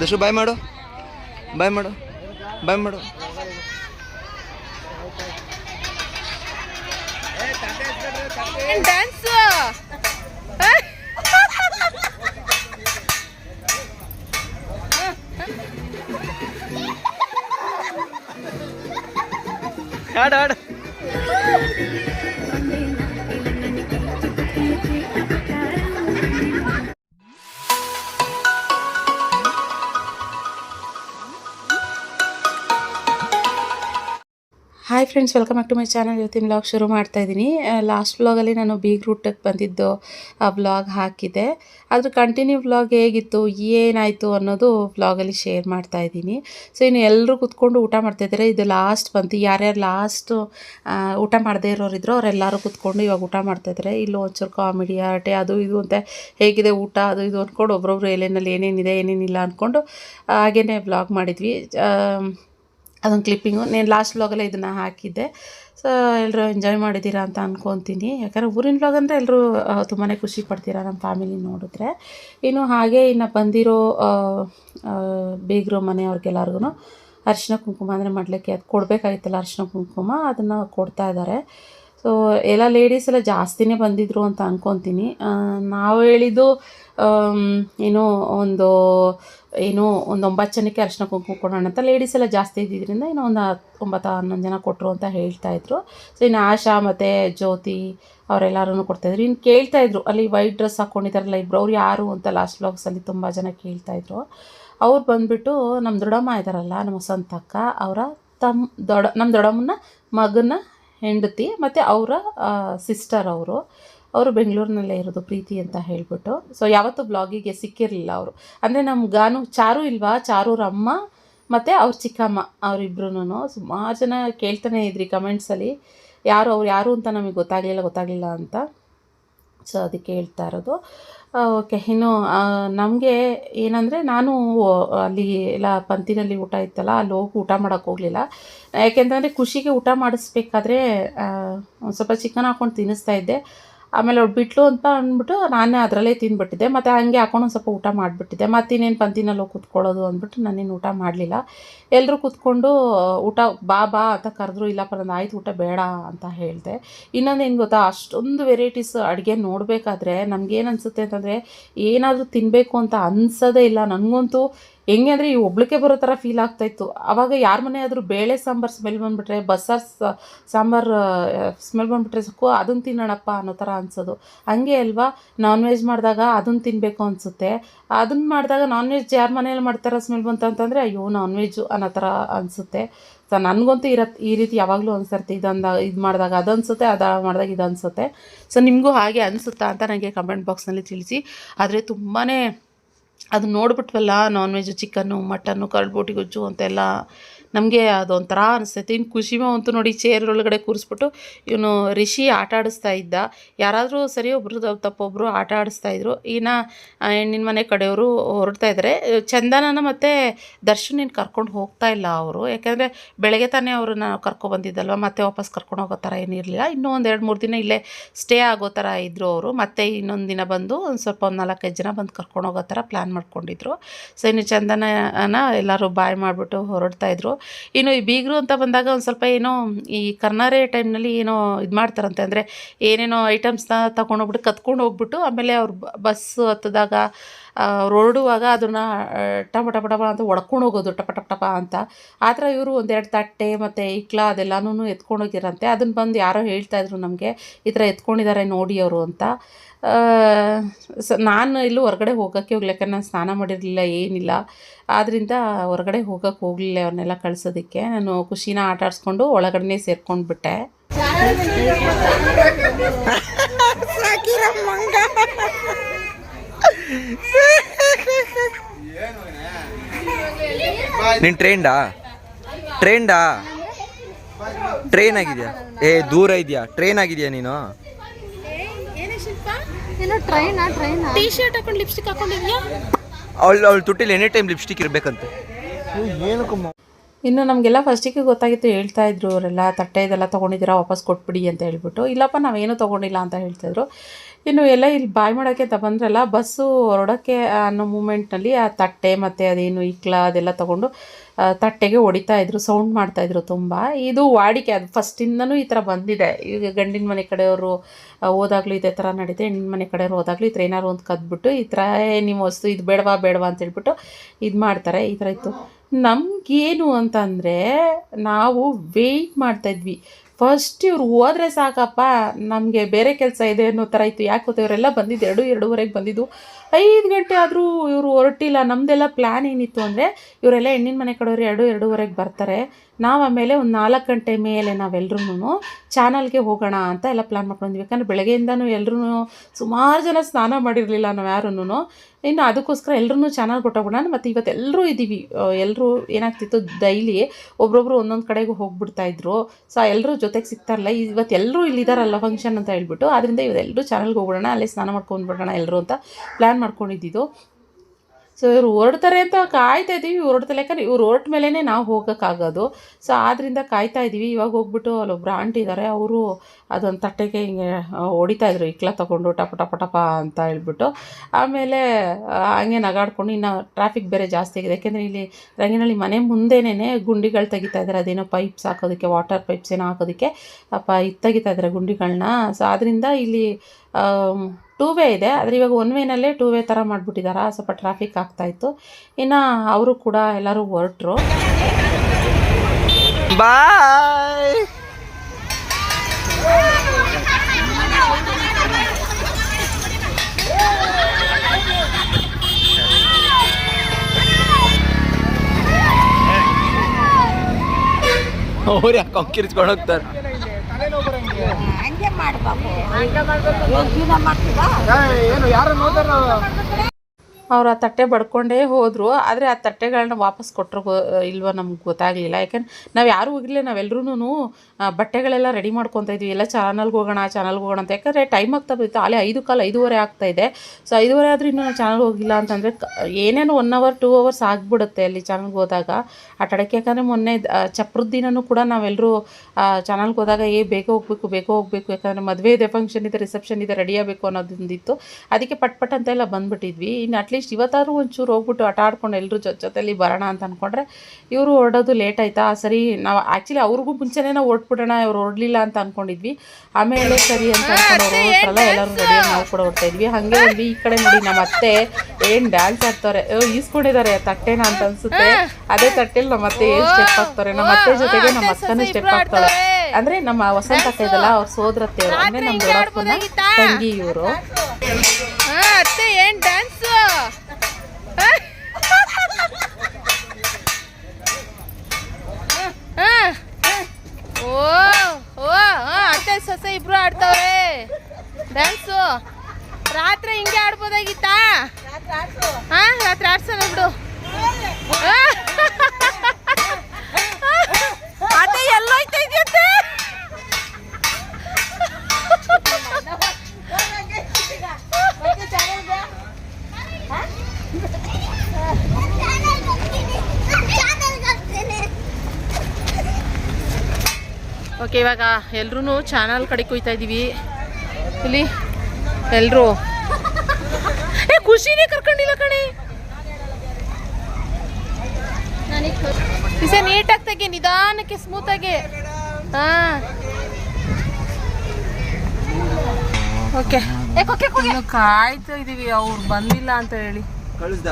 ದಶು ಬಾಯ್ ಮಾಡು. ಬಾಯ್ ಮಾಡು. ಬಾಯ್ ಮಾಡು. ಡ್ಯಾನ್ಸ್ ಹಾಡು ಆಡ hi friends welcome back to my channel ಇವತ್ತಿನ ಬ್ಲಾಗ್ ಶುರು ಮಾಡ್ತಾ ಇದ್ದೀನಿ. ಲಾಸ್ಟ್ ವ್ಲಾಗಲ್ಲಿ ನಾನು ಬೀಗ್ ರೂಟಕ್ಕೆ ಬಂದಿದ್ದು, ಆ ಬ್ಲಾಗ್ ಹಾಕಿದ್ದೆ ಅದ್ರ ಕಂಟಿನ್ಯೂ ವ್ಲಾಗ್ ಹೇಗಿತ್ತು, ಏನಾಯಿತು ಅನ್ನೋದು ವ್ಲಾಗಲ್ಲಿ ಶೇರ್ ಮಾಡ್ತಾ ಇದ್ದೀನಿ. ಸೊ ಇನ್ನು ಎಲ್ಲರೂ ಕೂತ್ಕೊಂಡು ಊಟ ಮಾಡ್ತಾಯಿದ್ದಾರೆ ಇದು ಲಾಸ್ಟ್ ಬಂತು. ಯಾರ್ಯಾರು ಲಾಸ್ಟು ಊಟ ಮಾಡದೇ ಇರೋರಿದ್ರು ಅವರೆಲ್ಲರೂ ಕೂತ್ಕೊಂಡು ಇವಾಗ ಊಟ ಮಾಡ್ತಾಯಿದ್ದಾರೆ ಇಲ್ಲೂ ಒಂಚೂರು ಕಾಮಿಡಿ ಆಟೆ ಅದು ಇದು ಅಂತ ಹೇಗಿದೆ ಊಟ, ಅದು ಇದು ಅಂದ್ಕೊಂಡು ಒಬ್ಬೊಬ್ರು ಎಲೆನಲ್ಲಿ ಏನೇನಿದೆ, ಏನೇನಿಲ್ಲ ಅಂದ್ಕೊಂಡು ಹಾಗೇ ವ್ಲಾಗ್ ಮಾಡಿದ್ವಿ. ಅದೊಂದು ಕ್ಲಿಪ್ಪಿಂಗು ನೀನು ಲಾಸ್ಟ್ ವ್ಲಾಗಲ್ಲೇ ಇದನ್ನು ಹಾಕಿದ್ದೆ. ಸೊ ಎಲ್ಲರೂ ಎಂಜಾಯ್ ಮಾಡಿದ್ದೀರಾ ಅಂತ ಅಂದ್ಕೊತೀನಿ ಯಾಕಂದರೆ ಊರಿನ ವ್ಲಾಗ್ ಅಂದರೆ ಎಲ್ಲರೂ ತುಂಬಾ ಖುಷಿ ಪಡ್ತೀರಾ ನಮ್ಮ ಫ್ಯಾಮಿಲಿ ನೋಡಿದ್ರೆ. ಇನ್ನು ಹಾಗೆ ಇನ್ನು ಬಂದಿರೋ ಬೀಗರು ಮನೆಯವ್ರಿಗೆಲ್ಲರಿಗೂ ಅರಿಶಿನ ಕುಂಕುಮ ಅಂದರೆ ಮಾಡಲಿಕ್ಕೆ ಅದು ಕೊಡಬೇಕಾಗಿತ್ತಲ್ಲ ಅರಿಶಿನ ಕುಂಕುಮ, ಅದನ್ನು ಕೊಡ್ತಾ ಇದ್ದಾರೆ ಸೊ ಎಲ್ಲ ಲೇಡೀಸ್ ಎಲ್ಲ ಜಾಸ್ತಿನೇ ಬಂದಿದ್ರು ಅಂತ ಅನ್ಕೊತೀನಿ. ನಾವು ಹೇಳಿದ್ದು ಏನು ಒಂದು ಏನು ಒಂದು ಒಂಬತ್ತು ಜನಕ್ಕೆ ಅರಿಶಿನ ಕುಂಕುಮ ಕೊಡೋಣ ಅಂತ ಲೇಡೀಸ್ ಎಲ್ಲ ಜಾಸ್ತಿ ಇದ್ದಿದ್ದರಿಂದ ಏನೋ ಒಂದು ಹತ್ತು ಒಂಬತ್ತು, ಹನ್ನೊಂದು ಜನ ಕೊಟ್ಟರು ಅಂತ ಹೇಳ್ತಾ ಇದ್ರು. ಸೊ ಇನ್ನು ಆಶಾ ಮತ್ತು ಜ್ಯೋತಿ ಅವರೆಲ್ಲರೂ ಕೊಡ್ತಾಯಿದ್ರು ಇನ್ನು ಕೇಳ್ತಾಯಿದ್ರು ಅಲ್ಲಿ ವೈಟ್ ಡ್ರೆಸ್ ಹಾಕ್ಕೊಂಡಿದ್ದಾರಲ್ಲ ಇಬ್ಬರು ಅವ್ರು ಯಾರು ಅಂತ ಲಾಸ್ಟ್ ಬ್ಲಾಗ್ಸಲ್ಲಿ ತುಂಬ ಜನ ಕೇಳ್ತಾಯಿದ್ರು ಅವ್ರು ಬಂದುಬಿಟ್ಟು ನಮ್ಮ ದೊಡ್ಡಮ್ಮ ಇದ್ದಾರಲ್ಲ ನಮ್ಮ ಸ್ವಂತ ಅಕ್ಕ, ಅವರ ತಮ್ಮ ದೊಡ ನಮ್ಮ ದೊಡ್ಡಮ್ಮನ ಮಗನ ಹೆಂಡತಿ ಮತ್ತು ಅವರ ಸಿಸ್ಟರ್ ಅವರು. ಅವರು ಬೆಂಗಳೂರಿನಲ್ಲೇ ಇರೋದು ಪ್ರೀತಿ ಅಂತ ಹೇಳಿಬಿಟ್ಟು. ಸೊ ಯಾವತ್ತೂ ಬ್ಲಾಗಿಗೆ ಸಿಕ್ಕಿರಲಿಲ್ಲ ಅವರು. ಅಂದರೆ ನಮ್ಮ ಗಾನು ಚಾರು ಇಲ್ವಾ? ಚಾರೂರ ಅಮ್ಮ ಮತ್ತು ಅವ್ರ ಚಿಕ್ಕಮ್ಮ ಅವರಿಬ್ರು ಸುಮಾರು ಜನ ಕೇಳ್ತಾನೆ ಇದ್ರಿ ಕಮೆಂಟ್ಸಲ್ಲಿ ಯಾರು ಅವ್ರು ಯಾರು ಅಂತ ನಮಗೆ ಗೊತ್ತಾಗಲಿಲ್ಲ ಗೊತ್ತಾಗಲಿಲ್ಲ ಅಂತ. ಸೊ ಅದಕ್ಕೆ ಹೇಳ್ತಾ ಇರೋದು. ಓಕೆ, ಇನ್ನು ನಮಗೆ ಏನಂದರೆ ನಾನು ಅಲ್ಲಿ ಎಲ್ಲ ಪಂತಿನಲ್ಲಿ ಊಟ ಇತ್ತಲ್ಲ, ಅಲ್ಲಿ ಹೋಗಿ ಊಟ ಮಾಡೋಕ್ಕೆ ಹೋಗಲಿಲ್ಲ. ಯಾಕೆಂತಂದರೆ ಖುಷಿಗೆ ಊಟ ಮಾಡಿಸ್ಬೇಕಾದ್ರೆ ಒಂದು ಸ್ವಲ್ಪ ಚಿಕನ್ ಹಾಕ್ಕೊಂಡು ತಿನ್ನಿಸ್ತಾ ಇದ್ದೆ. ಆಮೇಲೆ ಅವ್ಳು ಬಿಟ್ಲು ಅಂತ ಅಂದ್ಬಿಟ್ಟು ನಾನೇ ಅದರಲ್ಲೇ ತಿಂದುಬಿಟ್ಟಿದ್ದೆ. ಮತ್ತು ಹಂಗೆ ಹಾಕೊಂಡು ಒಂದು ಸ್ವಲ್ಪ ಊಟ ಮಾಡಿಬಿಟ್ಟಿದ್ದೆ. ಮತ್ತು ಇನ್ನೇನು ಪಂತಿನಲ್ಲಿ ಹೋಗಿ ಕೂತ್ಕೊಳ್ಳೋದು ಅಂದ್ಬಿಟ್ಟು ನಾನೇನು ಊಟ ಮಾಡಲಿಲ್ಲ. ಎಲ್ಲರೂ ಕೂತ್ಕೊಂಡು ಊಟ ಬಾ ಬಾ ಅಂತ ಕರೆದ್ರು ಇಲ್ಲಪ್ಪ ನಂದು ಆಯ್ತು, ಊಟ ಬೇಡ ಅಂತ ಹೇಳಿದೆ. ಇನ್ನೊಂದು ಏನು ಗೊತ್ತಾ, ಅಷ್ಟೊಂದು ವೆರೈಟೀಸ್ ಅಡುಗೆ ನೋಡಬೇಕಾದ್ರೆ ನಮಗೇನು ಅನಿಸುತ್ತೆ ಅಂತಂದರೆ ಏನಾದರೂ ತಿನ್ನಬೇಕು ಅಂತ ಅನ್ಸೋದೇ ಇಲ್ಲ. ನನಗಂತೂ ಹೆಂಗೆ ಅಂದರೆ ಈ ಒಬ್ಳಿಗೆ ಬರೋ ಥರ ಫೀಲ್ ಆಗ್ತಾಯಿತ್ತು ಆವಾಗ ಯಾರ ಮನೆ ಆದರೂ ಬೇಳೆ ಸಾಂಬಾರು ಸ್ಮೆಲ್ ಬಂದುಬಿಟ್ರೆ, ಬಸ್ಸಾರು ಸಾಂಬಾರು ಸ್ಮೆಲ್ ಬಂದುಬಿಟ್ರೆ ಸಾಕು ಅದನ್ನು ತಿನ್ನೋಣಪ್ಪ ಅನ್ನೋ ಥರ ಅನ್ಸೋದು. ಹಂಗೆ ಅಲ್ವಾ ನಾನ್ ವೆಜ್ ಮಾಡಿದಾಗ ಅದನ್ನು ತಿನ್ನಬೇಕು ಅನಿಸುತ್ತೆ. ಅದನ್ನು ಮಾಡಿದಾಗ ನಾನ್ ವೆಜ್ ಯಾರ ಮನೇಲಿ ಮಾಡ್ತಾರೋ ಸ್ಮೆಲ್ ಬಂತು ಅಂತಂದರೆ, ಅಯ್ಯೋ ನಾನ್ ವೆಜ್ಜು ಅನ್ನೋ ಥರ ಅನಿಸುತ್ತೆ. ಸೊ, ನನಗಂತೂ ಇರತ್ ಈ ರೀತಿ ಯಾವಾಗಲೂ ಅನ್ಸರ್ತಿ ಇದೊಂದು, ಇದು ಮಾಡಿದಾಗ ಅದು ಅನಿಸುತ್ತೆ, ಅದು ಮಾಡಿದಾಗ ಇದು ಅನಿಸುತ್ತೆ. ಸೊ, ನಿಮಗೂ ಹಾಗೆ ಅನಿಸುತ್ತಾ ಅಂತ ನನಗೆ ಕಮೆಂಟ್ ಬಾಕ್ಸ್ನಲ್ಲಿ ತಿಳಿಸಿ. ಆದರೆ ತುಂಬಾ ಅದು ನೋಡ್ಬಿಟ್ವಲ್ಲ ನಾನ್ ವೆಜ್ ಚಿಕನ್ನು ಮಟನ್ನು ಕರ್ಡ್ಬೋಟಿ ಗೊಜ್ಜು ಅಂತೆಲ್ಲ. ನಮಗೆ ಅದೊಂಥರ ಅನಿಸ್ತೈತೆ. ಇನ್ನು ಖುಷಿಮ ಅಂತೂ ನೋಡಿ ಚೇರ್ ಒಳಗಡೆ ಕೂರಿಸ್ಬಿಟ್ಟು ಇವನು ರಿಷಿ ಆಟ ಆಡಿಸ್ತಾ ಇದ್ದ. ಯಾರಾದರೂ ಸರಿ ಒಬ್ಬರು ತಪ್ಪೊಬ್ಬರು ಆಟ ಆಡಿಸ್ತಾ ಇದ್ರು. ಇನ್ನು ಹೆಣ್ಣಿನ ಮನೆ ಕಡೆಯವರು ಹೊರಡ್ತಾ ಇದ್ದಾರೆ ಚಂದನನ ಮತ್ತು ದರ್ಶನ್ ಇನ್ನು ಕರ್ಕೊಂಡು ಹೋಗ್ತಾ ಇಲ್ಲ ಅವರು. ಯಾಕೆಂದರೆ ಬೆಳಗ್ಗೆ ತಾನೇ ಅವ್ರನ್ನ ಕರ್ಕೊಬಂದಿದ್ದಲ್ವ? ಮತ್ತೆ ವಾಪಸ್ ಕರ್ಕೊಂಡು ಹೋಗೋ ಥರ ಏನಿರಲಿಲ್ಲ ಇನ್ನೂ ಒಂದು ಎರಡು ಮೂರು ದಿನ ಇಲ್ಲೇ ಸ್ಟೇ ಆಗೋ ಥರ ಇದ್ದರು ಅವರು. ಮತ್ತೆ ಇನ್ನೊಂದು ದಿನ ಬಂದು ಒಂದು ಸ್ವಲ್ಪ ಒಂದು ನಾಲ್ಕೈದು ಜನ ಬಂದು ಕರ್ಕೊಂಡು ಹೋಗೋ ಥರ ಪ್ಲ್ಯಾನ್ ಮಾಡ್ಕೊಂಡಿದ್ರು. ಸೊ ಇನ್ನು ಚಂದನನ ಎಲ್ಲರೂ ಬಾಯ್ ಮಾಡಿಬಿಟ್ಟು ಹೊರಡ್ತಾ ಇದ್ರು. ಇನ್ನು ಈ ಬೀಗರು ಅಂತ ಬಂದಾಗ ಒಂದು ಸ್ವಲ್ಪ ಏನೋ ಈ ಕರ್ನಾರೆ ಟೈಮ್ನಲ್ಲಿ ಏನೋ ಇದು ಮಾಡ್ತಾರಂತೆ. ಅಂದರೆ ಏನೇನೋ ಐಟಮ್ಸ್ನ ತಗೊಂಡೋಗ್ಬಿಟ್ಟು ಕತ್ಕೊಂಡು ಹೋಗ್ಬಿಟ್ಟು ಆಮೇಲೆ ಅವ್ರು ಬಸ್ ಹತ್ತದಾಗ ಅವ್ರು ಹೊರಡುವಾಗ ಅದನ್ನು ಟಪ ಟಪ ಟಪ ಅಂತ ಒಡ್ಕೊಂಡು ಹೋಗೋದು, ಟಪ ಟಪ ಟಪ ಅಂತ. ಆ ಥರ ಇವರು ಒಂದೆರಡು ತಟ್ಟೆ ಮತ್ತು ಇಕ್ಲ ಅದೆಲ್ಲನೂ ಎತ್ಕೊಂಡು ಹೋಗಿರಂತೆ. ಅದನ್ನು ಬಂದು ಯಾರೋ ಹೇಳ್ತಾಯಿದ್ರು ನಮಗೆ, ಈ ಥರ ಎತ್ಕೊಂಡಿದ್ದಾರೆ ನೋಡಿ ಅವರು ಅಂತ. ಸ, ನಾನು ಇಲ್ಲೂ ಹೊರಗಡೆ ಹೋಗೋಕ್ಕೆ ಹೋಗಲಿ ಯಾಕಂದ್ರೆ ನಾನು ಸ್ನಾನ ಮಾಡಿರಲಿಲ್ಲ, ಏನಿಲ್ಲ. ಆದ್ದರಿಂದ ಹೊರಗಡೆ ಹೋಗೋಕ್ಕೆ ಹೋಗಲಿಲ್ಲ ಅವ್ರನ್ನೆಲ್ಲ ಕಳಿಸೋದಕ್ಕೆ. ನಾನು ಖುಷಿನ ಆಟ ಆಡಿಸ್ಕೊಂಡು ಒಳಗಡೆ ಸೇರ್ಕೊಂಡು ಬಿಟ್ಟೆ ನೀನು ಟ್ರೈನ್ಡಾ ಟ್ರೈನ್ಡಾ ಟ್ರೈನ್ ಆಗಿದೆಯಾ? ಏ, ದೂರ ಇದೆಯಾ? ಟ್ರೈನ್ ಆಗಿದೆಯಾ ನೀನು? ಏನೋ ಟ್ರೈನಾ ಟ್ರೈನಾ? ಟೀ ಶರ್ಟ್ ಹಾಕೊಂಡು ಲಿಪ್ಸ್ಟಿಕ್ ಹಾಕೊಂಡಿದ್ಯಾ? ಅವಳು ಅವಳು ತುಟ್ಟಿಲಿ ಎನಿ ಟೈಮ್ ಲಿಪ್ಸ್ಟಿಕ್ ಇರಬೇಕಂತೆ. ಏನಕ್ಕಮ್ಮ ಇನ್ನು ನಮಗೆಲ್ಲ ಫಸ್ಟಿಗೆ ಗೊತ್ತಾಗಿತ್ತು ಹೇಳ್ತಾ ಇದ್ರು ಅವರೆಲ್ಲ ತಟ್ಟೆ ಇದೆಲ್ಲ ತೊಗೊಂಡಿದ್ದೀರಾ ವಾಪಸ್ ಕೊಟ್ಬಿಡಿ ಅಂತ ಹೇಳ್ಬಿಟ್ಟು. ಇಲ್ಲಪ್ಪ ನಾವೇನು ತೊಗೊಂಡಿಲ್ಲ ಅಂತ ಹೇಳ್ತಾಯಿದ್ರು ಇನ್ನು ಎಲ್ಲ ಇಲ್ಲಿ ಬಾಯ್ ಮಾಡೋಕ್ಕೆ ಅಂತ ಬಂದ್ರಲ್ಲ ಬಸ್ಸು ಹೊರಡೋಕ್ಕೆ ಅನ್ನೋ ಮೂಮೆಂಟ್ನಲ್ಲಿ ಆ ತಟ್ಟೆ ಮತ್ತು ಅದೇನು ಇಕ್ಲ ಅದೆಲ್ಲ ತೊಗೊಂಡು ತಟ್ಟೆಗೆ ಹೊಡಿತಾ ಇದ್ರು ಸೌಂಡ್ ಮಾಡ್ತಾ ಇದ್ರು ತುಂಬ. ಇದು ವಾಡಿಕೆ, ಅದು ಫಸ್ಟಿಂದನೂ ಈ ಥರ ಬಂದಿದೆ. ಈಗ ಗಂಡಿನ ಮನೆ ಕಡೆಯವರು ಹೋದಾಗಲೂ ಇದೇ ಥರ ನಡೀತೆ. ಹೆಣ್ಣಿನ ಮನೆ ಕಡೆಯವ್ರು ಹೋದಾಗಲೂ ಈ ಥರ ಏನಾದ್ರು ಒಂದು ಕದ್ಬಿಟ್ಟು, ಈ ಥರ ನಿಮ್ಮ ವಸ್ತು ಇದು ಬೇಡವಾ ಬೇಡವಾ ಅಂತ ಹೇಳ್ಬಿಟ್ಟು ಇದು ಮಾಡ್ತಾರೆ. ಈ ಥರ ಇತ್ತು. ನಮಗೇನು ಅಂತಂದರೆ, ನಾವು ವೆಯ್ಟ್ ಮಾಡ್ತಾಯಿದ್ವಿ ಫಸ್ಟ್ ಇವ್ರು ಹೋದರೆ ಸಾಕಪ್ಪ, ನಮಗೆ ಬೇರೆ ಕೆಲಸ ಇದೆ ಅನ್ನೋ ಥರ ಇತ್ತು. ಯಾಕೆ ಗೊತ್ತಾ, ಇವರೆಲ್ಲ ಬಂದಿದ್ದು ಎರಡು, ಎರಡೂವರೆಗೆ ಬಂದಿದ್ದು. ಐದು ಗಂಟೆ ಆದರೂ ಇವರು ಹೊರಟಿಲ್ಲ. ನಮ್ಮದೆಲ್ಲ ಪ್ಲ್ಯಾನ್ ಏನಿತ್ತು ಅಂದರೆ, ಇವರೆಲ್ಲ ಹೆಣ್ಣಿನ ಮನೆ ಕಡೆಯವ್ರು ಎರಡು, ಎರಡೂವರೆಗೆ ಬರ್ತಾರೆ. ನಾವು ಆಮೇಲೆ ಒಂದು ನಾಲ್ಕು ಗಂಟೆ ಮೇಲೆ ನಾವೆಲ್ಲರೂ ಚಾನಲ್ಗೆ ಹೋಗೋಣ ಅಂತ ಎಲ್ಲ ಪ್ಲ್ಯಾನ್ ಮಾಡ್ಕೊಂಡಿದ್ವಿ. ಯಾಕಂದರೆ ಬೆಳಗ್ಗೆಯಿಂದನೂ ಎಲ್ಲರೂ ಸುಮಾರು ಜನ ಸ್ನಾನ ಮಾಡಿರಲಿಲ್ಲ ನಾವು ಯಾರೂ ಇನ್ನು ಅದಕ್ಕೋಸ್ಕರ ಎಲ್ಲರೂ ಚಾನಲ್ ಕೊಟ್ಟೋಗೋಣ ಮತ್ತು ಇವತ್ತು ಎಲ್ಲರೂ ಇದ್ದೀವಿ ಎಲ್ಲರೂ ಏನಾಗ್ತಿತ್ತು ಡೈಲಿ ಒಬ್ರೊಬ್ರು ಒಂದೊಂದು ಕಡೆಗೂ ಹೋಗ್ಬಿಡ್ತಾಯಿದ್ರು ಸೊ ಎಲ್ಲರೂ ಜೊತೆಗೆ ಸಿಗ್ತಾರಲ್ಲ ಇವತ್ತು ಎಲ್ಲರೂ ಇಲ್ಲಿದಾರಲ್ಲ ಫಂಕ್ಷನ್ ಅಂತ ಹೇಳ್ಬಿಟ್ಟು. ಅದರಿಂದ ಇವತ್ತೆಲ್ಲರೂ ಚಾನಲ್ಗೆ ಹೋಗೋಣ ಅಲ್ಲೇ ಸ್ನಾನ ಮಾಡ್ಕೊಂಡು ಬಿಡೋಣ ಎಲ್ಲರೂ ಅಂತ ಪ್ಲ್ಯಾನ್ ಮಾಡ್ಕೊಂಡಿದ್ದಿದ್ದು ಸೊ ಇವ್ರು ಹೊರಡ್ತಾರೆ ಅಂತ ಕಾಯ್ತಾ ಇದ್ದೀವಿ ಹೊರಡ್ತಲ್ಲ ಯಾಕಂದ್ರೆ ಇವ್ರು ಹೊರಟ ಮೇಲೇ ನಾವು ಹೋಗೋಕ್ಕಾಗೋದು ಸೊ ಆದ್ದರಿಂದ ಕಾಯ್ತಾ ಇದ್ದೀವಿ ಇವಾಗ ಹೋಗ್ಬಿಟ್ಟು ಅಲ್ಲೊಬ್ರು ಆಂಟಿ ಇದ್ದಾರೆ ಅವರು ಅದೊಂದು ತಟ್ಟೆಗೆ ಹಿಂಗೆ ಹೊಡಿತಾಯಿದ್ರು ಇಕ್ಲ ತೊಗೊಂಡು ಟಪ ಟಪ ಟಪ ಅಂತ ಹೇಳ್ಬಿಟ್ಟು. ಆಮೇಲೆ ಹಂಗೆ ನಗಾಡ್ಕೊಂಡು ಇನ್ನು ಟ್ರಾಫಿಕ್ ಬೇರೆ ಜಾಸ್ತಿ ಆಗಿದೆ. ಯಾಕೆಂದರೆ ಇಲ್ಲಿ ರಂಗಿನಲ್ಲಿ ಮನೆ ಮುಂದೆನೇ ಗುಂಡಿಗಳು ತೆಗಿತಾ ಇದ್ದಾರೆ ಅದೇನೋ ಪೈಪ್ಸ್ ಹಾಕೋದಕ್ಕೆ ವಾಟರ್ ಪೈಪ್ಸ್ ಏನೋ ಹಾಕೋದಕ್ಕೆ ಅಪ್ಪ ಇದು ತೆಗಿತಾ ಇದ್ದಾರೆ ಗುಂಡಿಗಳನ್ನ ಸೊ ಆದ್ದರಿಂದ ಇಲ್ಲಿ ಟೂ ವೇ ಇದೆ. ಆದರೆ ಇವಾಗ ಒನ್ ವೇನಲ್ಲೇ ಟೂ ವೇ ಥರ ಮಾಡಿಬಿಟ್ಟಿದ್ದಾರೆ ಸ್ವಲ್ಪ ಟ್ರಾಫಿಕ್ ಆಗ್ತಾಯಿತ್ತು ಇನ್ನು ಅವರು ಕೂಡ ಎಲ್ಲರೂ ಹೊರಟರು. ಬಾಯ್ ಅವ್ರು ಯಾಕೆ ಕೊಂಕಿರಿಸ್ಕೊಂಡು ಹೋಗ್ತಾರೆ ಅವ್ರು ಆ ತಟ್ಟೆ ಬಡ್ಕೊಂಡೇ ಹೋದರು, ಆದರೆ ಆ ತಟ್ಟೆಗಳನ್ನ ವಾಪಸ್ ಕೊಟ್ಟರು ಇಲ್ವೋ ನಮ್ಗೆ ಗೊತ್ತಾಗಲಿಲ್ಲ. ಯಾಕಂದ್ರೆ ನಾವು ಯಾರೂ ಹೋಗಿರಲಿಲ್ಲ ನಾವೆಲ್ಲರೂ ಬಟ್ಟೆಗಳೆಲ್ಲ ರೆಡಿ ಮಾಡ್ಕೊತಾ ಇದ್ವಿ. ಎಲ್ಲ ಚಾನಲ್ಗೆ ಹೋಗೋಣ ಚಾನಲ್ಗೆ ಹೋಗೋಣ ಅಂತ. ಯಾಕಂದರೆ ಟೈಮ್ ಆಗ್ತಾ ಬಂದಿತ್ತು. ಅಲ್ಲೇ ಐದು ಕಾಲ ಐದೂವರೆ ಇದೆ. ಸೊ ಐದೂವರೆ ಆದರೂ ಇನ್ನೂ ನಾವು ಚಾನಲ್ಗೆ ಹೋಗಿಲ್ಲ ಅಂತಂದರೆ ಏನೇನು ಒನ್ ಅವರ್ ಟೂ ಅವರ್ಸ್ ಆಗಿಬಿಡುತ್ತೆ ಅಲ್ಲಿ ಚಾನಲ್ಗೆ ಹೋದಾಗ. ಆಟಾಡೋಕ್ಕೆ ಯಾಕಂದರೆ ಮೊನ್ನೆ ಚಪ್ರದ ದಿನವೂ ಕೂಡ ನಾವೆಲ್ಲರೂ ಚಾನಲ್ಗೆ ಹೋದಾಗ, ಏ, ಬೇಗ ಹೋಗಬೇಕು ಬೇಗ ಹೋಗಬೇಕು, ಯಾಕಂದರೆ ಮದುವೆ ಇದೆ ಫಂಕ್ಷನ್ ಇದೆ ರಿಸೆಪ್ಷನ್ ಇದೆ ರೆಡಿ ಆಗಬೇಕು ಅನ್ನೋದೊಂದಿತ್ತು ಅದಕ್ಕೆ ಪಟ್ ಪಟ್ ಅಂತ ಎಲ್ಲ ಬಂದ್ಬಿಟ್ಟಿದ್ವಿ. ಇನ್ನು ಅಟ್ಲೀಸ್ಟ್ ಇವತ್ತಾದ್ರೂ ಒಂಚೂರು ಹೋಗ್ಬಿಟ್ಟು ಆಟ ಆಡ್ಕೊಂಡು ಎಲ್ಲರೂ ಜೊತೆ ಜೊತೆಲಿ ಬರೋಣ ಅಂತ ಅಂದ್ಕೊಂಡ್ರೆ ಇವರು ಹೊರಡೋದು ಲೇಟ್ ಆಯಿತಾ? ಸರಿ ನಾವು ಆ್ಯಕ್ಚುಲಿ ಅವ್ರಿಗೂ ಮುಂಚೆನೇ ನಾವು ಹೊರಟ್ಬಿಡೋಣ ಇವ್ರು ಹೊರಡ್ಲಿಲ್ಲ ಅಂತ ಅಂದ್ಕೊಂಡಿದ್ವಿ ಆಮೇಲೆ ಸರಿ ಅಂತ ಅಂದ್ಕೊಂಡು ಅವ್ರು ಹೊರಟ್ರಲ್ಲ ಎಲ್ಲರೂ ರೆಡಿಯಾಗಿ ನಾವು ಕೂಡ ಹೊರ್ತಾ ಇದ್ವಿ. ಹಾಗೆ ಒಂದು ಈ ಕಡೆ ನೋಡಿ ನಮ್ಮ ಅತ್ತೆ ಏನು ಡ್ಯಾನ್ಸ್ ಆಡ್ತಾರೆ. ಈಸ್ಕೊಂಡಿದ್ದಾರೆ ತಟ್ಟೆನ ಅಂತ ಅನ್ಸುತ್ತೆ. ಅದೇ ತಟ್ಟೆಲಿ ನಮ್ಮ ಅತ್ತೆ ಏನು ಸ್ಟೆಪ್ ಹಾಕ್ತಾರೆ ನಮ್ಮ ಅತ್ತೆ ಜೊತೆಗೆ ನಮ್ಮ ಅಕ್ಕನೂ ಸ್ಟೆಪ್ ಹಾಕ್ತಾಳೆ. ಅಂದ್ರೆ ನಮ್ಮ ವಸಂತ ಅಕ್ಕ ಇದಲ್ಲ ಅವ್ರ ಸೋದರತ್ತೆ ಅಂದರೆ ನಮ್ಮ ದೊಡ್ಡಪ್ಪನ ತಂಗಿ ಇವರು. ಅತ್ತೆ, ಏನ್ ಡ್ಯಾನ್ಸ್ ಓ ಓ ಅತ್ತೆ, ಸೊಸೆ ಇಬ್ರು ಆಡ್ತಾವ್ರೆ. ಡ್ಯಾನ್ಸು ರಾತ್ರಿ ಹಿಂಗೆ ಆಡ್ಬೋದಾಗಿತ್ತಾ? ಹಾ, ರಾತ್ರಿ ಆಡ್ಸೋಣ ಬಿಡು. ಅತ್ತೆ ಎಲ್ಲೋಯ್ತಾ ಇದೆಯತ್ತೆ ಓಕೆ ಇವಾಗ ಎಲ್ರೂ ಚಾನಲ್ ಕಡೆ ಕುಯ್ತಾ ಇದ್ದೀವಿ ಇಲ್ಲಿ ಎಲ್ಲರೂ ಏ ಖುಷಿನೇ ಕರ್ಕೊಂಡಿಲ್ಲ ಕಣೆ. ಸೆ ನೀಟಾಗಿ ತೆಗೆ ನಿಧಾನಕ್ಕೆ ಸ್ಮೂತಾಗಿ ಹಾ. ಓಕೆ. ಇನ್ನು ಕಾಯ್ತಾ ಇದೀವಿ ಅವ್ರು ಬಂದಿಲ್ಲ ಅಂತ ಹೇಳಿ. ಕಳಿಸ್ದ?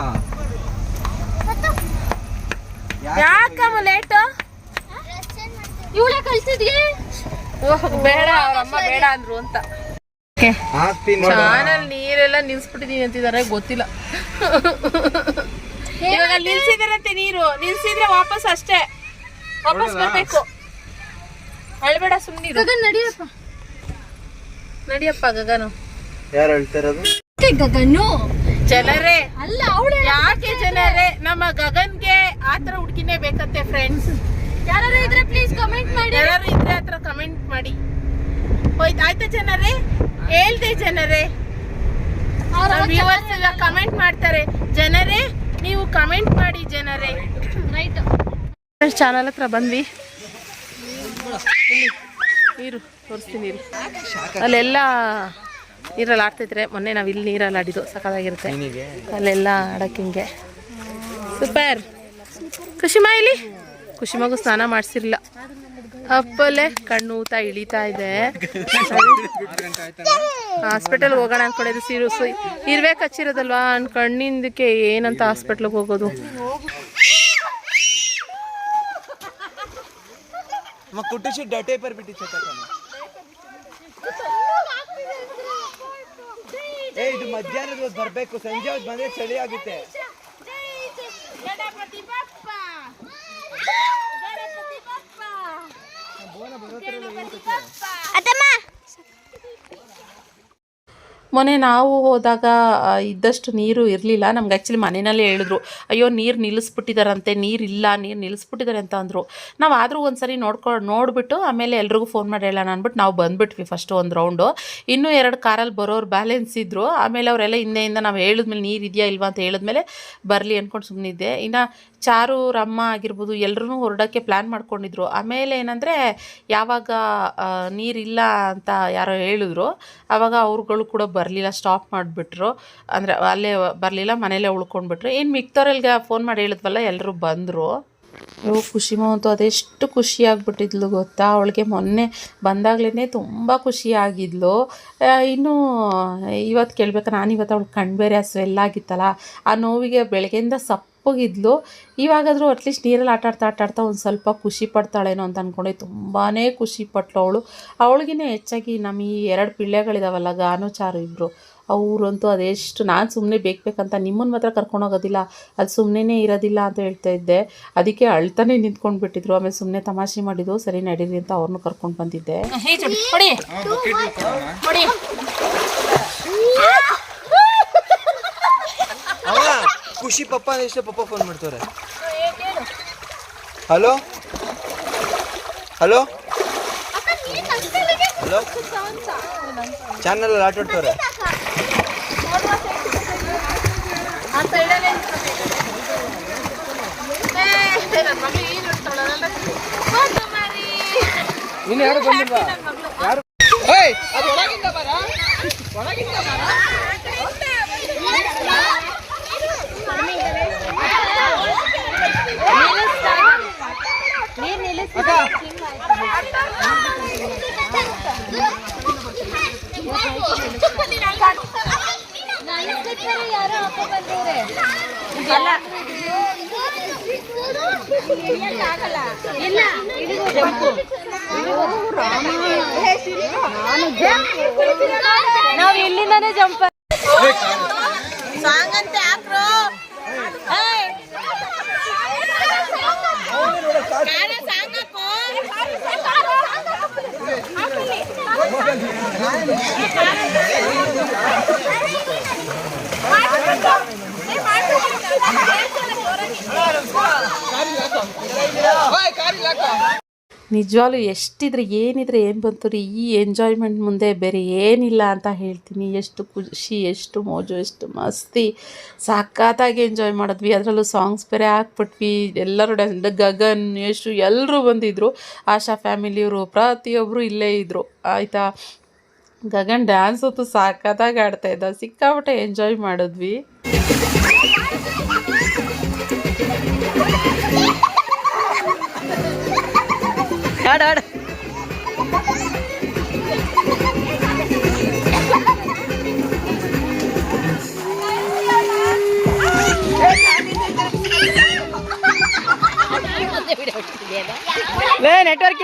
ಯಾಕಮ್ಮ ಲೇಟು ಇವಳೇ ಕಳ್ಸಿದ್ಯೆ? ಬೇಡ ಅವ್ರಮ್ಮ ಬೇಡ ಅಂದ್ರು ಅಂತ. ಚಾನಲ್ ನೀರೆಲ್ಲ ನಿಲ್ಸ್ಬಿಟ್ಟಿದೀನಿ ಅಂತಿದಾರೆ ಗೊತ್ತಿಲ್ಲ. ಇವಾಗ ನಿಲ್ಸಿದಾರಂತೆ ನೀರು. ನಿಲ್ಸಿದ್ರೆ ವಾಪಸ್ ಅಷ್ಟೇ. ವಾಪಸ್ ಬರ್ಬೇಕು. ಅಳ್ಬೇಡ ಸುಮ್ಮನಿರು ನಡಿಯಪ್ಪ. ನಡಿಯಪ್ಪ ಗಗನು. ಯಾರು ಹೇಳ್ತಿರೋದು ಗಗನು. ಜನರೇ. ಅಲ್ಲ ಅವಳು ಯಾಕೆ ಜನರೇ? ನಮ್ಮ ಗಗನ್ಗೆ ಆತರ ಹುಡ್ಕಿನೇ ಬೇಕಂತೆ ಫ್ರೆಂಡ್ಸ್ ಯಾರು ಇದ್ರೆ ಪ್ಲೀಸ್ ಕಮೆಂಟ್ ಮಾಡಿ. ಯಾರು ಇದ್ರೆ ಹತ್ರ ಕಮೆಂಟ್ ಮಾಡಿ. ಹೋಯ್ತು ಆಯ್ತಾ ಜನರೇ? ಹೇಳ್ದೆ ಜನರೇ. ವ್ಯೂವರ್ಸ್ ಕಮೆಂಟ್ ಮಾಡ್ತಾರೆ. ಜನರೇ ನೀವು ಕಮೆಂಟ್ ಮಾಡಿ ಜನರೇ. ರೈಟ್ ಚಾನಲ್ ಹತ್ರ ಬಂದ್ವಿ. ಇಲ್ಲಿ ನೀರು ತೋರಿಸ್ತೀನಿ ನೀರು ಅಲ್ಲೆಲ್ಲ ನೀರಲ್ಲಿ ಆಡ್ತಿದ್ರೆ ಮೊನ್ನೆ ನಾವು ಇಲ್ಲಿ ನೀರಲ್ಲಿ ಆಡಿದ್ದು ಸಖತ್ತಾಗಿರುತ್ತೆ. ಅಲ್ಲೆಲ್ಲ ಆಡಕ್ಕೆ ಹಿಂಗೆ. ಸೂಪರ್ ಖುಷಿ ಇಲ್ಲಿ? ಖುಷಿ ಮಗು ಸ್ನಾನ ಮಾಡಿಸಿರ್ಲಿಲ್ಲ. ಅಪ್ಪಲ್ಲೇ ಕಣ್ಣು ಊತ ಇಳಿತಾ ಇದೆ. ಹಾಸ್ಪಿಟಲ್ ಹೋಗೋಣ ಅನ್ಕೊಳ್ಳೋದು ಸೀರಿಯಸ್ ಇರ್ಬೇಕು ಹಚ್ಚಿರೋದಲ್ವಾ ಅನ್ ಕಣ್ಣಿಂದಕ್ಕೆ ಏನಂತ ಹಾಸ್ಪಿಟ್ಲಿಗೆ ಹೋಗೋದು. ಇದು ಮಧ್ಯಾಹ್ನದ ಬರ್ಬೇಕು. ಸಂಜೆ ಬಂದ್ರೆ ಚಳಿ ಆಗುತ್ತೆ. ಮೊನ್ನೆ ನಾವು ಹೋದಾಗ ಇದ್ದಷ್ಟು ನೀರು ಇರಲಿಲ್ಲ. ನಮ್ಗೆ ಆ್ಯಕ್ಚುಲಿ ಮನೆಯಲ್ಲೇ ಹೇಳಿದ್ರು, ಅಯ್ಯೋ, ನೀರು ನಿಲ್ಲಿಸ್ಬಿಟ್ಟಿದಾರಂತೆ ನೀರಿಲ್ಲ ನೀರು ನಿಲ್ಲಿಸ್ಬಿಟ್ಟಿದ್ದಾರೆ ಅಂತ ಅಂದರು. ನಾವು ಆದರೂ ಒಂದು ಸರಿ ನೋಡ್ಕೊ, ನೋಡಿಬಿಟ್ಟು ಆಮೇಲೆ ಎಲ್ರಿಗೂ ಫೋನ್ ಮಾಡಿ ಹೇಳೋಣ ಅಂದ್ಬಿಟ್ಟು ನಾವು ಬಂದುಬಿಟ್ವಿ ಫಸ್ಟು ಒಂದು ರೌಂಡು ಇನ್ನೂ ಎರಡು ಕಾರಲ್ಲಿ ಬರೋರು ಬ್ಯಾಲೆನ್ಸ್ ಇದ್ದರು ಆಮೇಲೆ ಅವರೆಲ್ಲ ಹಿಂದೆಯಿಂದ ನಾವು ಹೇಳಿದ್ಮೇಲೆ ನೀರು ಇದೆಯಾ ಇಲ್ವಾ ಅಂತ ಹೇಳಿದ್ಮೇಲೆ ಬರಲಿ ಅಂದ್ಕೊಂಡು ಸುಮ್ಮನಿದ್ದೆ ಇನ್ನು ಚಾರು, ರಮ್ಮ ಆಗಿರ್ಬೋದು ಎಲ್ಲರೂ ಹೊರಡೋಕ್ಕೆ ಪ್ಲ್ಯಾನ್ ಮಾಡ್ಕೊಂಡಿದ್ರು. ಆಮೇಲೆ ಏನಂದರೆ ಯಾವಾಗ ನೀರಿಲ್ಲ ಅಂತ ಯಾರೋ ಹೇಳಿದ್ರು ಆವಾಗ ಅವ್ರುಗಳು ಕೂಡ ಬರಲಿಲ್ಲ ಸ್ಟಾಪ್ ಮಾಡಿಬಿಟ್ರು. ಅಂದರೆ ಅಲ್ಲೇ ಬರಲಿಲ್ಲ, ಮನೇಲೇ ಉಳ್ಕೊಂಡ್ಬಿಟ್ರು. ಏನು ಮಿಕ್ತವ್ರೆಲ್ಗೆ ಫೋನ್ ಮಾಡಿ ಹೇಳಿದ್ವಲ್ಲ ಎಲ್ಲರೂ ಬಂದರು. ಇವು ಖುಷಿ ಅಂತೂ ಅದೆಷ್ಟು ಖುಷಿಯಾಗ್ಬಿಟ್ಟಿದ್ಲು ಗೊತ್ತಾ? ಅವಳಿಗೆ ಮೊನ್ನೆ ಬಂದಾಗ್ಲೇ ತುಂಬ ಖುಷಿಯಾಗಿದ್ಲು ಇನ್ನೂ ಇವತ್ತು ಕೇಳಬೇಕು? ನಾನು ಇವತ್ತು ಅವಳು ಕಣ್ಬೇರೆ ಹಸು ಸ್ವೆಲ್ ಆಗಿತ್ತಲ್ಲ ಆ ನೋವಿಗೆ ಬೆಳಗ್ಗೆಯಿಂದ ಸಪ್ಪಗಿದ್ಲು ಇವಾಗಾದರೂ ಅಟ್ಲೀಸ್ಟ್ ನೀರಲ್ಲಿ ಆಟ ಆಡ್ತಾ ಆಟ ಆಡ್ತಾ ಒಂದು ಸ್ವಲ್ಪ ಖುಷಿ ಪಡ್ತಾಳೇನೋ ಅಂತ ಅಂದ್ಕೊಂಡೆ ತುಂಬಾ ಖುಷಿ ಪಟ್ಲು ಅವಳು. ಅವಳಿಗಿನೇ ಹೆಚ್ಚಾಗಿ ನಮ್ಮ ಈ ಎರಡು ಪಿಳ್ಳೆಗಳಿದಾವಲ್ಲ ಗಾನು ಚಾರು ಇಬ್ಬರು ಅವರಂತೂ ಅದೆಷ್ಟು ನಾನು ಸುಮ್ಮನೆ ಬೇಕು ಬೇಕಂತ ನಿಮ್ಮನ್ನು ಮಾತ್ರ ಕರ್ಕೊಂಡು ಹೋಗೋದಿಲ್ಲ ಅದು ಸುಮ್ಮನೆ ಇರೋದಿಲ್ಲ ಅಂತ ಹೇಳ್ತಾ ಇದ್ದೆ. ಅದಕ್ಕೆ ಅಳ್ತಾನೆ ನಿಂತ್ಕೊಂಡು ಬಿಟ್ಟಿದ್ರು ಆಮೇಲೆ ಸುಮ್ಮನೆ ತಮಾಷೆ ಮಾಡಿದ್ರು ಸರಿ ನಡೀರಿ ಅಂತ ಅವ್ರನ್ನೂ ಕರ್ಕೊಂಡು ಬಂದಿದ್ದೆ. ಖುಷಿ ಪಪ್ಪ ಅಂದ್ರೆ ಇಷ್ಟ ಪಪ್ಪ ಫೋನ್ ಮಾಡ್ತಾರೆ ಹಲೋ ಹಲೋ ಹಲೋ ಚಾನಲ್ ಆಟ ಆಡ್ತವ್ರೆ. ಇನ್ನು ಯಾರು ಬಂದಿಲ್ವಾ? ಯಾರು? ಅದು ಒಳಗಿಂದ ಬರ. ಒಳಗಿಂದ ನಾವು ಇಲ್ಲಿಂದಾನೇ ಜಂಪ್ ಸಾಂಗಂತೆ ಹಾಕ್ರು ನಿಜವಾಗ್ಲೂ ಎಷ್ಟಿದ್ರೆ ಏನಿದ್ರೆ ಏನು ಬಂತು ರೀ? ಈ ಎಂಜಾಯ್ಮೆಂಟ್ ಮುಂದೆ ಬೇರೆ ಏನಿಲ್ಲ ಅಂತ ಹೇಳ್ತೀನಿ. ಎಷ್ಟು ಖುಷಿ, ಎಷ್ಟು ಮೋಜು, ಎಷ್ಟು ಮಸ್ತಿ. ಸಖತ್ತಾಗಿ ಎಂಜಾಯ್ ಮಾಡಿದ್ವಿ. ಅದರಲ್ಲೂ ಸಾಂಗ್ಸ್ ಬೇರೆ ಹಾಕ್ಬಿಟ್ವಿ. ಎಲ್ಲರೂ ಡ್ಯಾನ್ಸ್ ಗಗನ್ ಯಶು ಎಲ್ಲರೂ ಬಂದಿದ್ದರು ಆಶಾ ಫ್ಯಾಮಿಲಿಯವರು ಪ್ರತಿಯೊಬ್ಬರು ಇಲ್ಲೇ ಇದ್ದರು ಆಯಿತಾ? ಗಗನ್ ಡ್ಯಾನ್ಸ್ ಅಂತೂ ಸಖತ್ತಾಗಿ ಆಡ್ತಾಯಿದ್ದ ಸಿಕ್ಕಾಪಟ್ಟೆ ಎಂಜಾಯ್ ಮಾಡಿದ್ವಿ. ada ada. Le network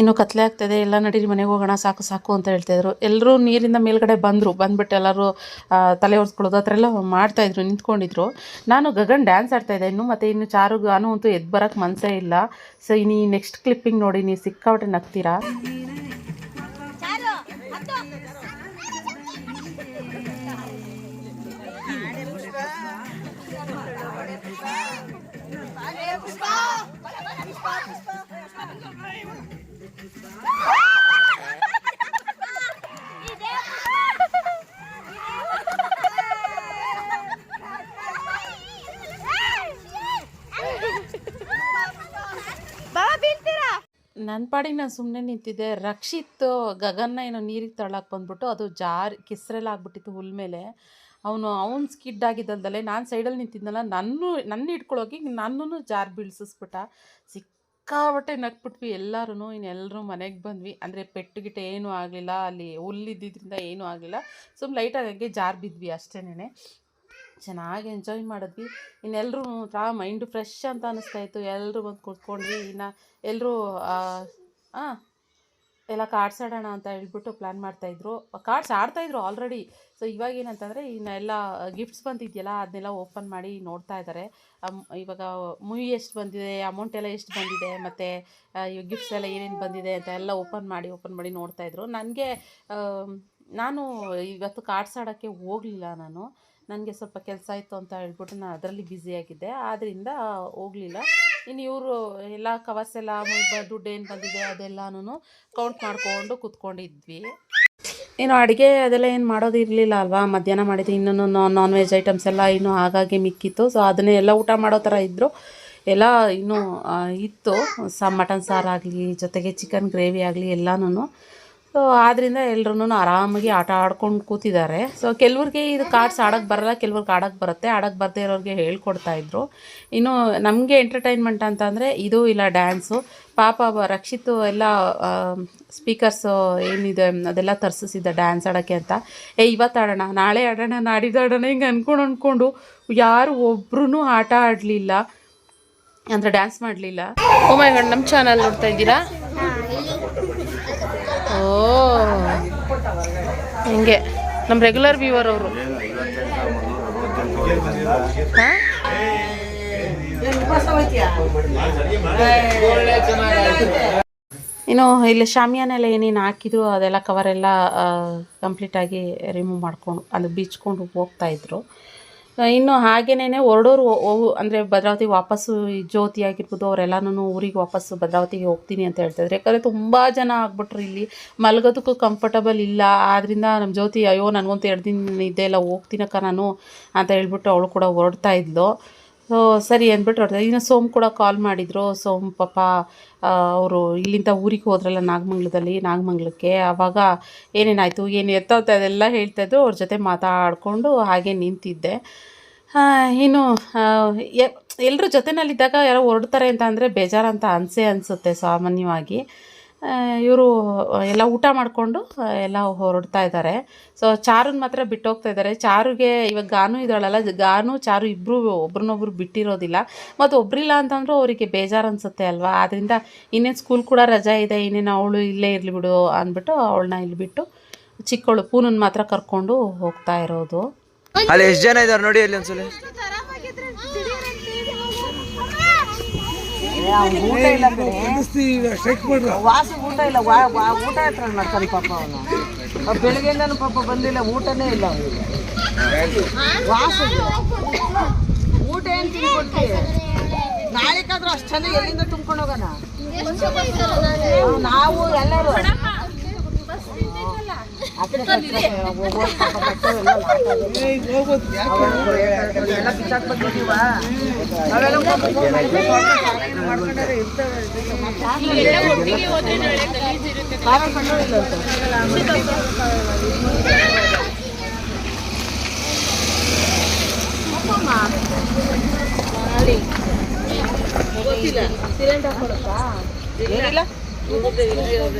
ಇನ್ನು ಕತ್ಲೆ ಆಗ್ತದೆ ಎಲ್ಲ ನಡೀರಿ ಮನೆಗೆ ಹೋಗೋಣ, ಸಾಕು ಸಾಕು ಅಂತ ಹೇಳ್ತಾಯಿದ್ರು ಎಲ್ಲರೂ ನೀರಿಂದ ಮೇಲ್ಗಡೆ ಬಂದರು, ಬಂದ್ಬಿಟ್ಟು ಎಲ್ಲರೂ ತಲೆ ಒರೆಸ್ಕೊಳ್ಳೋದು, ಆ ಥರ ಎಲ್ಲ ಮಾಡ್ತಾಯಿದ್ರು ನಿಂತ್ಕೊಂಡಿದ್ರು. ನಾನು ಗಗನ್ ಡ್ಯಾನ್ಸ್ ಆಡ್ತಾಯಿದ್ದೆ ಇನ್ನು ಮತ್ತು ಇನ್ನು ಚಾರು ಗಾನು ಅಂತೂ ಎದ್ದು ಬರೋಕ್ಕೆ ಮನಸ್ಸೇ ಇಲ್ಲ. ಸೊ ಇನ್ನು ನೆಕ್ಸ್ಟ್ ಕ್ಲಿಪ್ಪಿಂಗ್ ನೋಡಿ, ನೀವು ಸಿಕ್ಕಾಬಿಟ್ಟೆ ನಗ್ತೀರಾ? ನನ್ನ ಪಾಡಿಗೆ ನಾನು ಸುಮ್ಮನೆ ನಿಂತಿದ್ದೆ. ರಕ್ಷಿತ್, ಗಗನ್ನ ಏನೋ ನೀರಿಗೆ ತಳ್ಳಕ್ಕೆ ಬಂದ್ಬಿಟ್ಟು ಅದು ಜಾರಿ ಕಿಸ್ರೆಲ್ಲ ಆಗ್ಬಿಟ್ಟಿತ್ತು ಹುಲ್ ಮೇಲೆ. ಅವನು, ಅವ್ನು ಸ್ಕಿಡ್ ಆಗಿದ್ದಲ್ದಲ್ಲೇ ನಾನು ಸೈಡಲ್ಲಿ ನಿಂತಿದ್ನಲ್ಲ, ನನ್ನ ನನ್ನ ಇಟ್ಕೊಳ್ಳೋಕೆ ನನ್ನೂ ಜಾರ್ ಬೀಳ್ಸಿಸ್ಬಿಟ್ಟ. ಸಿಕ್ಕಾಬಟ್ಟೆ ನಕ್ಬಿಟ್ವಿ ಎಲ್ಲರೂ ಇನ್ನೆಲ್ಲರೂ ಮನೆಗೆ ಬಂದ್ವಿ. ಅಂದರೆ ಪೆಟ್ಟು ಗಿಟ್ಟ ಏನೂ ಆಗಲಿಲ್ಲ. ಅಲ್ಲಿ ಹುಲ್ಲಿದ್ದಿದ್ರಿಂದ ಏನೂ ಆಗಲಿಲ್ಲ. ಸುಮ್ಮನೆ ಲೈಟಾಗಿ ಜಾರ್ ಬಿದ್ವಿ ಅಷ್ಟೇನೆ ಚೆನ್ನಾಗಿ ಎಂಜಾಯ್ ಮಾಡಿದ್ವಿ. ಇನ್ನೆಲ್ಲರೂ ಒಂಥರ ಮೈಂಡು ಫ್ರೆಶ್ ಅಂತ ಅನ್ನಿಸ್ತಾ ಇತ್ತು. ಎಲ್ಲರೂ ಬಂದು ಕೂತ್ಕೊಂಡ್ವಿ. ಇನ್ನು ಎಲ್ಲರೂ ಹಾಂ ಎಲ್ಲ ಕಾರ್ಡ್ಸ್ ಆಡೋಣ ಅಂತ ಹೇಳ್ಬಿಟ್ಟು ಪ್ಲ್ಯಾನ್ ಮಾಡ್ತಾಯಿದ್ರು ಕಾರ್ಡ್ಸ್ ಆಡ್ತಾಯಿದ್ರು ಆಲ್ರೆಡಿ ಸೊ ಇವಾಗ ಏನಂತಂದರೆ, ಇನ್ನು ಎಲ್ಲ ಗಿಫ್ಟ್ಸ್ ಬಂದಿದೆಯಲ್ಲ, ಅದನ್ನೆಲ್ಲ ಓಪನ್ ಮಾಡಿ ನೋಡ್ತಾ ಇದ್ದಾರೆ ಇವಾಗ ಮೂವಿ ಎಷ್ಟು ಬಂದಿದೆ ಅಮೌಂಟ್ ಎಲ್ಲ ಎಷ್ಟು ಬಂದಿದೆ, ಮತ್ತು ಇವಾಗ ಗಿಫ್ಟ್ಸ್ ಎಲ್ಲ ಏನೇನು ಬಂದಿದೆ ಅಂತ ಎಲ್ಲ ಓಪನ್ ಮಾಡಿ ಓಪನ್ ಮಾಡಿ ನೋಡ್ತಾಯಿದ್ರು ನನಗೆ ನಾನು ಇವತ್ತು ಕಾರ್ಡ್ಸ್ ಆಡೋಕ್ಕೆ ಹೋಗಲಿಲ್ಲ ನಾನು. ನನಗೆ ಸ್ವಲ್ಪ ಕೆಲಸ ಇತ್ತು ಅಂತ ಹೇಳ್ಬಿಟ್ಟು ನಾನು ಅದರಲ್ಲಿ ಬ್ಯುಸಿಯಾಗಿದ್ದೆ ಆದ್ದರಿಂದ ಹೋಗಲಿಲ್ಲ. ಇನ್ನು ಇವರು ಎಲ್ಲ ಕವರ್ಸ್ ಎಲ್ಲ ದುಡ್ಡು ಏನು ಬಂದಿದೆ ಅದೆಲ್ಲನೂ ಕೌಂಟ್ ಮಾಡಿಕೊಂಡು ಕೂತ್ಕೊಂಡಿದ್ವಿ. ಏನು ಅಡುಗೆ ಅದೆಲ್ಲ ಏನು ಮಾಡೋದು ಇರಲಿಲ್ಲ ಅಲ್ವಾ? ಮಧ್ಯಾಹ್ನ ಮಾಡಿದ್ದು ಇನ್ನೂ ನಾನ್ ವೆಜ್ ಐಟಮ್ಸ್ ಎಲ್ಲ ಇನ್ನೂ ಹಾಗಾಗಿ ಮಿಕ್ಕಿತ್ತು. ಸೊ ಅದನ್ನೇ ಎಲ್ಲ ಊಟ ಮಾಡೋ ಥರ ಇದ್ದರು ಎಲ್ಲ ಇನ್ನೂ ಇತ್ತು. ಸಾ ಮಟನ್ ಸಾರಾಗಲಿ ಜೊತೆಗೆ ಚಿಕನ್ ಗ್ರೇವಿ ಆಗಲಿ ಎಲ್ಲನೂ ಸೊ ಆದ್ದರಿಂದ ಎಲ್ರೂ ಆರಾಮಾಗಿ ಆಟ ಆಡ್ಕೊಂಡು ಕೂತಿದ್ದಾರೆ. ಸೊ ಕೆಲವ್ರಿಗೆ ಇದು ಕಾರ್ಡ್ಸ್ ಆಡಕ್ಕೆ ಬರಲ್ಲ ಕೆಲವ್ರಿಗೆ ಆಡಕ್ಕೆ ಬರುತ್ತೆ. ಆಡೋಕ್ಕೆ ಬರದೇ ಇರೋರಿಗೆ ಹೇಳ್ಕೊಡ್ತಾ ಇದ್ರು. ಇನ್ನು ನಮಗೆ ಎಂಟರ್ಟೈನ್ಮೆಂಟ್ ಅಂತಂದರೆ ಇದು ಇಲ್ಲ ಡ್ಯಾನ್ಸು ಪಾಪ ಬ- ರಕ್ಷಿತ್ ಎಲ್ಲ ಸ್ಪೀಕರ್ಸು ಏನಿದೆ ಅದೆಲ್ಲ ತರಿಸಿದ್ದ ಡ್ಯಾನ್ಸ್ ಆಡೋಕ್ಕೆ ಅಂತ. ಏ ಇವತ್ತು ಆಡೋಣ ನಾಳೆ ಆಡೋಣ ನಾಡಿದ್ದು ಆಡೋಣ ಹಿಂಗೆ ಅಂದ್ಕೊಂಡು ಅಂದ್ಕೊಂಡು ಯಾರು ಒಬ್ರು ಆಟ ಆಡಲಿಲ್ಲ. ಅಂದರೆ ಡ್ಯಾನ್ಸ್ ಮಾಡಲಿಲ್ಲ. ಓ ಮೈ ಗಾಡ್ ನಮ್ಮ ಚಾನಲ್ ನೋಡ್ತಾ ಇದ್ದೀರಾ? ಓ. ಹಿಂಗೆ? ನಮ್ಮ ರೆಗ್ಯುಲರ್ ವ್ಯೂವರ್ ಅವರು. ಇನ್ನು ಇಲ್ಲಿ ಶಾಮಿಯಾನೆಲ್ಲ ಏನೇನು ಹಾಕಿದ್ರು ಅದೆಲ್ಲ ಕವರೆಲ್ಲ ಕಂಪ್ಲೀಟಾಗಿ ರಿಮೂವ್ ಮಾಡ್ಕೊಂಡು ಅಲ್ಲಿ ಬೀಚ್ಕೊಂಡು ಹೋಗ್ತಾ ಇದ್ರು. ಆ, ಇನ್ನು ಹಾಗೇನೇ ಹೊರಡೋರು ಅಂದರೆ ಭದ್ರಾವತಿ ವಾಪಸ್ಸು ಜ್ಯೋತಿ ಆಗಿರ್ಬೋದು ಅವರೆಲ್ಲನೂ ಊರಿಗೆ ವಾಪಸ್ಸು ಭದ್ರಾವತಿಗೆ ಹೋಗ್ತೀನಿ ಅಂತ ಹೇಳ್ತಾಯಿದ್ರು ಯಾಕಂದರೆ ತುಂಬ ಜನ ಆಗ್ಬಿಟ್ರು ಇಲ್ಲಿ. ಮಲಗೋದಕ್ಕೂ ಕಂಫರ್ಟಬಲ್ ಇಲ್ಲ. ಆದ್ದರಿಂದ ನಮ್ಮ ಜ್ಯೋತಿ, ಅಯ್ಯೋ, ನನಗಂತೂ ಎರಡು ದಿನ ಇದೆಲ್ಲ ಹೋಗ್ತೀನಕ್ಕ ನಾನು ಅಂತ ಹೇಳ್ಬಿಟ್ಟು ಅವಳು ಕೂಡ ಹೊರಡ್ತಾ ಇದ್ಲು. ಸರಿ ಅಂದ್ಬಿಟ್ಟು ಹೊರಡ್ದೆ ಇನ್ನು ಸೋಮ್ ಕೂಡ ಕಾಲ್ ಮಾಡಿದರು. ಸೋಮ್ ಪಾಪ ಅವರು ಇಲ್ಲಿಂದ ಊರಿಗೆ ಹೋದ್ರಲ್ಲ ನಾಗಮಂಗ್ಲದಲ್ಲಿ, ನಾಗಮಂಗ್ಲಕ್ಕೆ. ಆವಾಗ ಏನೇನಾಯಿತು, ಏನು ಎತ್ತ ಅದೆಲ್ಲ ಹೇಳ್ತಾಯಿದ್ರು ಅವ್ರ ಜೊತೆ ಮಾತಾಡಿಕೊಂಡು ಹಾಗೆ ನಿಂತಿದ್ದೆ. ಇನ್ನು ಎಲ್ಲರೂ ಜೊತೆನಲ್ಲಿದ್ದಾಗ ಯಾರೋ ಹೊರಡ್ತಾರೆ ಅಂತ ಅಂದರೆ ಬೇಜಾರಂತ ಅನಿಸೇ ಅನಿಸುತ್ತೆ ಸಾಮಾನ್ಯವಾಗಿ. ಇವರು ಎಲ್ಲ ಊಟ ಮಾಡಿಕೊಂಡು ಎಲ್ಲ ಹೊರಡ್ತಾ ಇದ್ದಾರೆ. ಸೊ ಚಾರುನ್ ಮಾತ್ರ ಬಿಟ್ಟು ಹೋಗ್ತಾ ಇದ್ದಾರೆ. ಚಾರುಗೆ ಇವಾಗ ಗಾನು ಇದ್ದಾಳಲ್ಲ ಗಾನು ಚಾರು ಇಬ್ಬರು ಒಬ್ರನ್ನೊಬ್ರು ಬಿಟ್ಟಿರೋದಿಲ್ಲ. ಮತ್ತು ಒಬ್ರಿಲ್ಲ ಅಂತಂದ್ರೂ ಅವರಿಗೆ ಬೇಜಾರು ಅನಿಸುತ್ತೆ ಅಲ್ವಾ? ಆದ್ದರಿಂದ ಇನ್ನೇನು ಸ್ಕೂಲ್ ಕೂಡ ರಜಾ ಇದೆ ಇನ್ನೇನು ಅವಳು ಇಲ್ಲೇ ಇರಲಿ ಬಿಡು ಅಂದ್ಬಿಟ್ಟು ಅವಳನ್ನ ಇಲ್ಲಿ ಬಿಟ್ಟು ಚಿಕ್ಕವಳು ಪೂನನ್ ಮಾತ್ರ ಕರ್ಕೊಂಡು ಹೋಗ್ತಾ ಇರೋದು. ಅಲ್ಲಿ ಎಷ್ಟು ಜನ ಇದ್ದಾರೆ ನೋಡಿ ಅಲ್ಲಿ ಒಂದ್ಸಲ. ಊಟ ಇಲ್ಲ ವಾಸ ಊಟ ಇಲ್ಲ ಊಟ ಹತ್ರ ಮಾಡ್ತಾನೆ ಪಾಪ ಅವನು. ಬೆಳಗ್ಗೆಯಿಂದನೂ ಪಾಪ ಬಂದಿಲ್ಲ ಊಟನೇ ಇಲ್ಲ ಅವನಿಗೆ. ವಾಸ. ಊಟ ಏನ್ ತಿನ್ಕೊಡ್ತಿ ಅಷ್ಟು ಅಷ್ಟೇ ಎಲ್ಲಿಂದ ತುಂಬ್ಕೊಂಡು ಹೋಗೋಣ? ನಾವು ಎಲ್ಲರೂ. ಎಲ್ಲ ಕಿತ್ತಾಕ್ ಬಂದಿದೀವ ಅವೆಲ್ಲ ಮಾಡ್ಕೊಂಡಾರೆ ಇರ್ತವೆ. ಖಾರ ಕಂಡು ಇಲ್ಲ ಅಂತ. ಏನಿಲ್ಲ.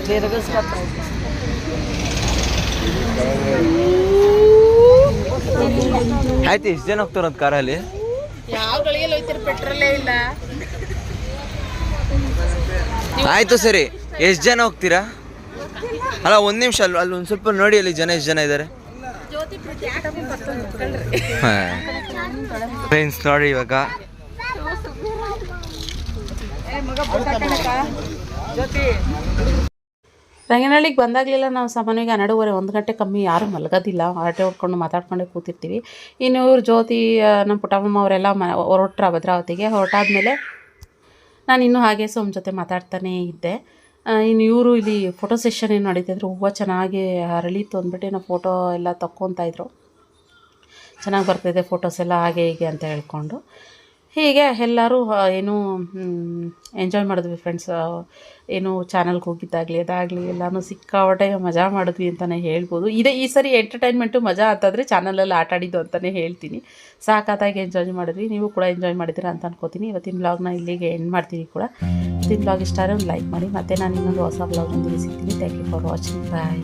ಬೆರಗಸ್ಕೊತ ಆಯ್ತು ಎಷ್ಟು ಜನ ಹೋಗ್ತಾರಂತ ಕಾರಲ್ಲಿ? ಯಾವ ಗಳಿಗೆಲ್ಲ ಹೋಯ್ತೀರಿ? ಪೆಟ್ರೋಲೇ ಇಲ್ಲ. ಆಯ್ತು ಸರಿ ಎಷ್ಟು ಜನ ಹೋಗ್ತೀರಾ? ಅಲ್ಲ ಒಂದು ನಿಮಿಷ ಅಲ್ಲಿ ಅಲ್ಲಿ ಒಂದು ಸ್ವಲ್ಪ ನೋಡಿ ಅಲ್ಲಿ ಜನ ಎಷ್ಟು ಜನ ಇದ್ದಾರೆ ಫ್ರೆಂಡ್ಸ್ ನೋಡಿ ಇವಾಗ. ರಂಗನಹಳ್ಳಿಗೆ ಬಂದಾಗಲಿಲ್ಲ ನಾವು ಸಾಮಾನ್ಯವಾಗಿ ಹನ್ನೆರಡುವರೆ, ಒಂದು ಗಂಟೆ ಕಮ್ಮಿ ಯಾರೂ ಮಲಗೋದಿಲ್ಲ. ಹರಟೆ ಹೊಡ್ಕೊಂಡು ಮಾತಾಡ್ಕೊಂಡೇ ಕೂತಿರ್ತೀವಿ. ಇನ್ನು ಇವ್ರ ಜ್ಯೋತಿ ನಮ್ಮ ಪುಟ್ಟಮ್ಮ ಅವರೆಲ್ಲ ಮ, ಹೊರಟ್ರ ಭದ್ರಾವತಿಗೆ. ಹೊರಟಾದ್ಮೇಲೆ ನಾನು ಇನ್ನೂ ಹಾಗೆ ಸೋಮ್ ಜೊತೆ ಮಾತಾಡ್ತಾನೇ ಇದ್ದೆ. ಇನ್ನು ಇವರು ಇಲ್ಲಿ ಫೋಟೋ ಸೆಷನ್ ಏನು ನಡೀತಿದ್ರು, ಹೂವು ಚೆನ್ನಾಗಿ ಅರಳಿತ್ತು ಅಂದ್ಬಿಟ್ಟು ನಾವು ಫೋಟೋ ಎಲ್ಲ ತಕ್ಕೊತಾಯಿದ್ರು ಚೆನ್ನಾಗಿ ಬರ್ತಿದೆ ಫೋಟೋಸ್ ಎಲ್ಲ ಹಾಗೆ ಹೀಗೆ ಅಂತ ಹೇಳ್ಕೊಂಡು. ಹೀಗೆ ಎಲ್ಲರೂ ಏನು ಎಂಜಾಯ್ ಮಾಡಿದ್ವಿ ಫ್ರೆಂಡ್ಸ್ ಏನು ಚಾನಲ್ಗೆ ಹೋಗಿದ್ದಾಗಲಿ, ಅದಾಗಲಿ, ಎಲ್ಲನೂ ಸಿಕ್ಕಾಪಟ್ಟೆ ಮಜಾ ಮಾಡಿದ್ವಿ ಅಂತಲೇ ಹೇಳ್ಬೋದು. ಇದೇ ಈ ಸರಿ ಎಂಟರ್ಟೈನ್ಮೆಂಟು ಮಜಾ ಅಂತಂದರೆ ಚಾನಲಲ್ಲಿ ಆಟ ಆಡಿದ್ದು ಅಂತಲೇ ಹೇಳ್ತೀನಿ. ಸಾಕಾಗಿ ಎಂಜಾಯ್ ಮಾಡಿದ್ವಿ. ನೀವು ಕೂಡ ಎಂಜಾಯ್ ಮಾಡಿದ್ದೀರಾ ಅಂತ ಅನ್ಕೋತೀನಿ. ಇವತ್ತಿನ ಬ್ಲಾಗ್ನ ಇಲ್ಲಿಗೆ ಎಂಡ್ ಮಾಡ್ತೀನಿ ಕೂಡ. ಇವತ್ತಿನ ಬ್ಲಾಗ್ ಇಷ್ಟ ಆದರೆ ಒಂದು ಲೈಕ್ ಮಾಡಿ. ಮತ್ತೆ ನಾನು ಇನ್ನೊಂದು ಹೊಸ ಬ್ಲಾಗ್ನ ಸಿಗ್ತೀನಿ thank you for watching bye